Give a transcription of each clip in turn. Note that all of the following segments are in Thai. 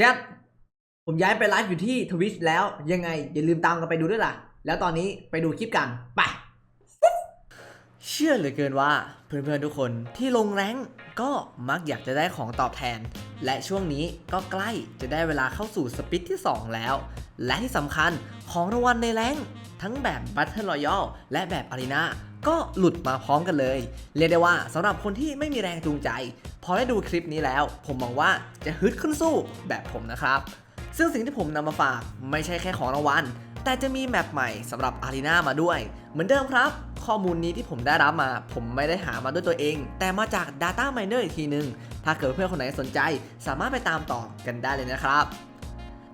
แชทผมย้ายไปไลฟ์อยู่ที่ทวิชแล้วยังไง อย่าลืมตามกันไปดูด้วยล่ะ แล้วตอนนี้ไปดูคลิปกัน ไป เชื่อเหลือเกินว่า เพื่อนๆทุกคนที่ลงแรงก็มักอยากจะได้ของตอบแทน และช่วงนี้ก็ใกล้จะได้เวลาเข้าสู่สปิทที่ 2 แล้ว และที่สำคัญของรางวัลในแรงทั้งแบบ Battle Royale และแบบ Arena ก็หลุดมาพร้อมกันเลย เรียกได้ว่าสำหรับคนที่ไม่มีแรงจูงใจ พอได้ดูคลิปนี้แล้ว ผมมองว่าจะฮึดขึ้นสู้แบบผมนะครับ ซึ่งสิ่งที่ผมนำมาฝากไม่ใช่แค่ของรางวัลแต่จะมีแมปใหม่สำหรับ Arena มาด้วย เหมือนเดิมครับ ข้อมูลนี้ที่ผมได้รับมา ผมไม่ได้หามาด้วยตัวเอง แต่มาจาก Data Miner อีกทีนึง ถ้าเกิดเพื่อนคนไหนสนใจ สามารถไปตามต่อกันได้เลยนะครับ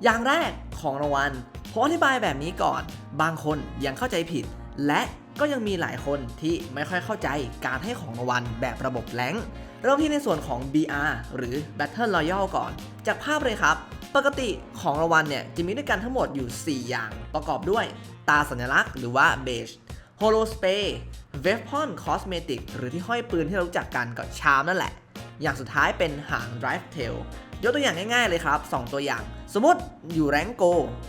อย่างแรกของรางวัลผมอธิบายแบบนี้ก่อน บางคนยังเข้าใจผิด และก็ยังมีหลายคนที่ไม่ค่อยเข้าใจการให้ของรางวัลแบบระบบแรงเริ่มที่ในส่วนของ BR หรือ Battle Royale ก่อน จากภาพเลยครับ ปกติของรางวัลเนี่ยจะมีด้วยกันทั้งหมดอยู่ 4 อย่าง ประกอบด้วย ตาสัญลักษณ์หรือว่า Beige Holo Spray Weapon Cosmetic หรือที่ห้อยปืนที่เรารู้จักกันก็ชามนั่นแหละ อย่างสุดท้ายเป็นหาง Drive Tail ยกตัวอย่างง่ายๆเลยครับ 2 ตัวอย่าง สมมติอยู่แรงโก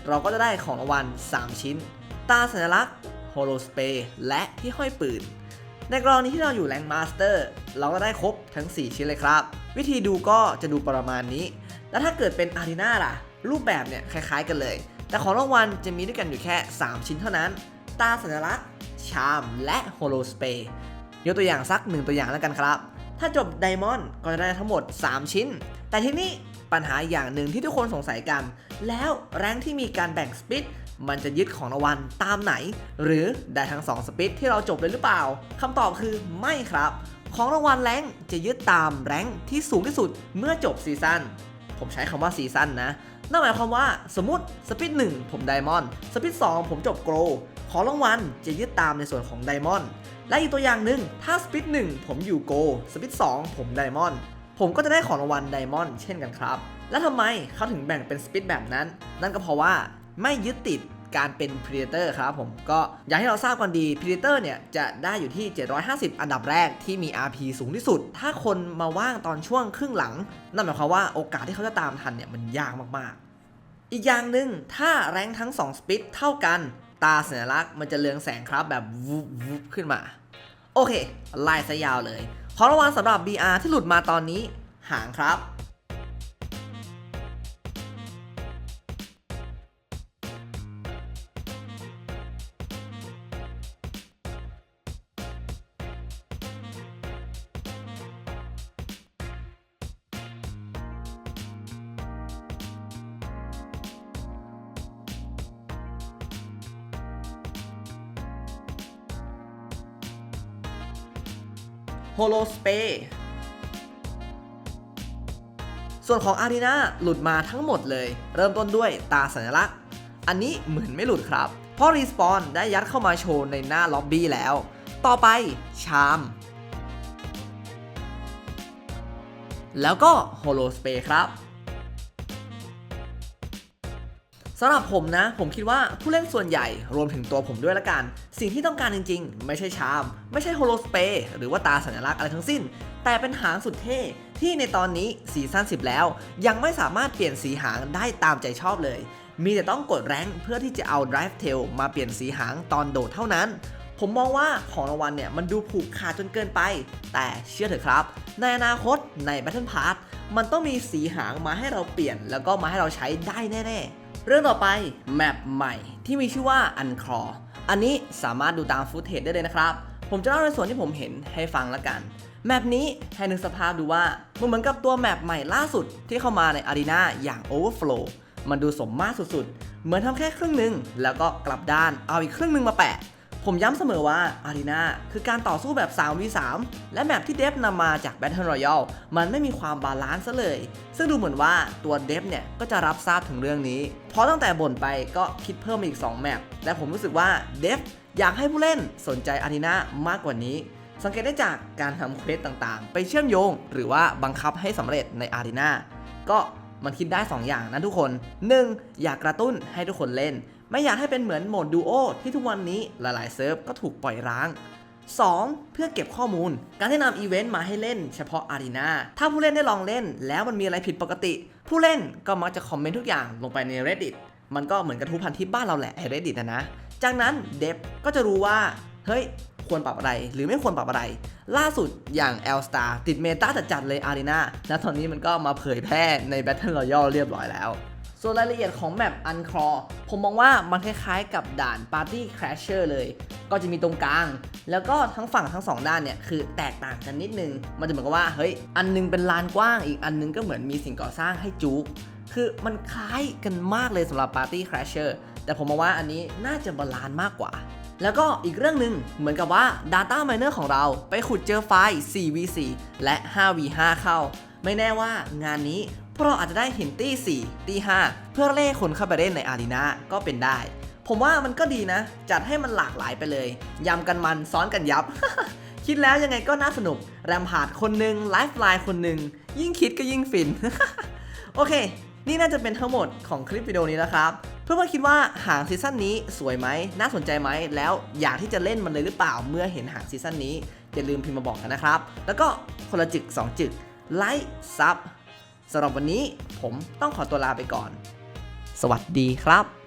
เราก็จะได้ของรางวัล 3 ชิ้น ตาสัญลักษณ์ Holo Spray และที่ห้อยปืน ในกรณีที่เราอยู่แรงมาสเตอร์เราก็ได้ครบทั้ง 4 ชิ้นเลยครับ วิธีดูก็จะดูประมาณนี้ แล้วถ้าเกิดเป็นอารีนาล่ะ รูปแบบเนี่ยคล้ายๆกันเลย แต่ของรางวัลจะมีด้วยกันอยู่แค่ 3 ชิ้นเท่านั้น ตาสัญลักษณ์ ชามและโฮโลสเปย์ยกตัวอย่างสักหนึ่งตัวอย่างแล้วกันครับ ถ้าจบไดมอนด์ก็จะได้ทั้งหมด 3 ชิ้น แต่ที่นี่ปัญหาอย่างหนึ่งที่ทุกคนสงสัยกัน แล้วแรงที่มีการแบ่งสปิท มันจะยึดของรางวัลตามไหน หรือได้ทั้ง2สปิทที่เราจบเลยหรือเปล่าคำตอบคือไม่ครับ ของรางวัลแรงจะยึดตามแรงที่สูงที่สุดเมื่อจบซีซั่นผมใช้คำว่าซีซั่นนะนั่นหมายความว่าสมมติสปิท1ผมไดมอนด์สปิท2ผมจบโกลของรางวัลจะยึดตามในส่วนของไดมอนด์และอีกตัวอย่างหนึ่งถ้าสปิท1ผมอยู่โกลสปิท2ผมไดมอนด์ผมก็จะได้ของรางวัลไดมอนด์เช่นกันครับ แล้วทำไมเขาถึงแบ่งเป็นสปิทแบบนั้น นั่นก็เพราะว่า ไม่ยึดติดการเป็น Predator ครับผมก็อย่างที่เราทราบกันดี Predator เนี่ย จะได้อยู่ที่ 750 อันดับแรกที่มี RP สูงที่สุด ถ้าคนมาว่างตอนช่วงครึ่งหลัง นั่นหมายความว่าโอกาสที่เขาจะตามทันเนี่ย มันยากมากๆ อีกอย่างหนึ่งถ้าแรงทั้ง 2 สปิทเท่ากันตาสัญลักษณ์มันจะเลืองแสงครับแบบวูบวูบขึ้นมา โอเคไล่ซะยาวเลย ของรางวัลสำหรับ BR ที่หลุดมาตอนนี้หางครับ โฮโลสเปส่วนของ Arena หลุดมาทั้งหมดเลย เริ่มต้นด้วยตาสัญลักษณ์ อันนี้เหมือนไม่หลุดครับ เพราะ Respawn ได้ยัดเข้ามาโชว์ในหน้าล็อบบี้แล้ว ต่อไปชาม แล้วก็โฮโลสเปครับ สำหรับผมนะ ผมคิดว่าผู้เล่นส่วนใหญ่รวมถึงตัวผมด้วยละกัน สิ่งที่ต้องการจริงๆ ไม่ใช่ชาม ไม่ใช่โฮโลสเปหรือว่าตาสัญลักษณ์อะไรทั้งสิ้น แต่เป็นหางสุดเท่ที่ในตอนนี้ซีซั่น10 แล้ว ยังไม่สามารถเปลี่ยนสีหางได้ตามใจชอบเลย มีแต่ต้องกดแรงเพื่อที่จะเอา Drive Tail มาเปลี่ยนสีหางตอนโดดเท่านั้นผมมองว่าของรางวัลเนี่ยมันดูผูกขาดจนเกินไป แต่เชื่อเถอะครับ ในอนาคตใน Battle Pass มันต้องมีสีหางมาให้เราเปลี่ยน แล้วก็มาให้เราใช้ได้แน่ ๆ เรื่องต่อไปแมปใหม่ที่มีชื่อว่าอันคออันนี้สามารถดูตามฟุตเทจได้เลยนะครับ ผมจะเล่าในส่วนที่ผมเห็นให้ฟังละกัน แมปนี้ให้นึกสภาพดูว่ามันเหมือนกับตัวแมปใหม่ล่าสุดที่เข้ามาในอารีนาอย่าง Overflow มันดูสมมาตรสุดๆ เหมือนทำแค่ครึ่งหนึ่งแล้วก็กลับด้านเอาอีกครึ่งหนึ่งมาแปะ ผมย้ำเสมอว่า Arena คือการต่อสู้แบบ 3v3 และแมปที่เดฟนำมาจาก Battle Royale มันไม่มีความบาลานซ์ซะเลย ซึ่งดูเหมือนว่าตัวเดฟเนี่ยก็จะรับทราบถึงเรื่องนี้ เพราะตั้งแต่บ่นไปก็คิดเพิ่มอีก 2 แมป และผมรู้สึกว่าเดฟอยากให้ผู้เล่นสนใจ Arena มากกว่านี้ สังเกตได้จากการทำเควสต่างๆ ไปเชื่อมโยง หรือว่าบังคับให้สำเร็จใน Arena ก็มันคิดได้ 2 อย่างนะทุกคน 1. อยากกระตุ้นให้ทุกคนเล่น ไม่อยากให้เป็นเหมือนโหมดดูโอที่ทุกวันนี้หลายๆเซิร์ฟก็ถูกปล่อยร้าง 2. เพื่อเก็บข้อมูล การที่นำอีเวนต์มาให้เล่นเฉพาะอารีนาถ้าผู้เล่นได้ลองเล่น แล้วมันมีอะไรผิดปกติ ผู้เล่นก็มักจะคอมเมนต์ทุกอย่างลงไปใน Reddit มันก็เหมือนกระทู้พันทิปบ้านเราแหละไอ้ Reddit นะนะ จากนั้นเดฟก็จะรู้ว่า เฮ้ย ควรปรับอะไรหรือไม่ควรปรับอะไร ล่าสุดอย่าง L Star ติดเมตาจัดเลยอารีนาและตอนนี้มันก็มาเผยแพร่ใน Battle Royale เรียบร้อยแล้ว ส่วนรายละเอียดของแมป Unclaw ผมมองว่ามันคล้ายๆกับด่าน Party Crasher เลย ก็จะมีตรงกลาง แล้วก็ทั้งฝั่งทั้งสองด้านเนี่ย คือแตกต่างกันนิดนึง มันจะเหมือนกับว่า เฮ้ย อันนึงเป็นลานกว้าง อีกอันนึงก็เหมือนมีสิ่งก่อสร้างให้จุกคือมันคล้ายกันมากเลยสำหรับ Party Crasher แต่ผมมองว่าอันนี้น่าจะบาลานซ์มากกว่า แล้วก็อีกเรื่องหนึ่งเหมือนกับว่า Data Miner ของเราไปขุดเจอไฟล์ 4v4 และ 5v5 เข้า ไม่แน่ว่างานนี้ พวกเราอาจจะได้เห็นตี้4ตี้5เพื่อเล่คนเข้าไปเล่นในอารีนาก็เป็นได้ ผมว่ามันก็ดีนะ จัดให้มันหลากหลายไปเลยยำกันมันซ้อนกันยับ คิดแล้วยังไงก็น่าสนุก แรมพาดคนหนึ่งไลฟ์ไลน์คนหนึ่งยิ่งคิดก็ยิ่งฟิน โอเค นี่น่าจะเป็นทั้งหมดของคลิปวิดีโอนี้แล้วครับเพื่อนๆคิดว่าหางซีซั่นนี้สวยไหมน่าสนใจไหมแล้วอยากที่จะเล่นมันเลยหรือเปล่าเมื่อเห็นหางซีซั่นนี้อย่าลืมพิมพ์มาบอกกันนะครับ แล้วก็คนละจึก 2 จึกไลค์ซับ สำหรับวันนี้ผมต้องขอตัวลาไปก่อน สวัสดีครับ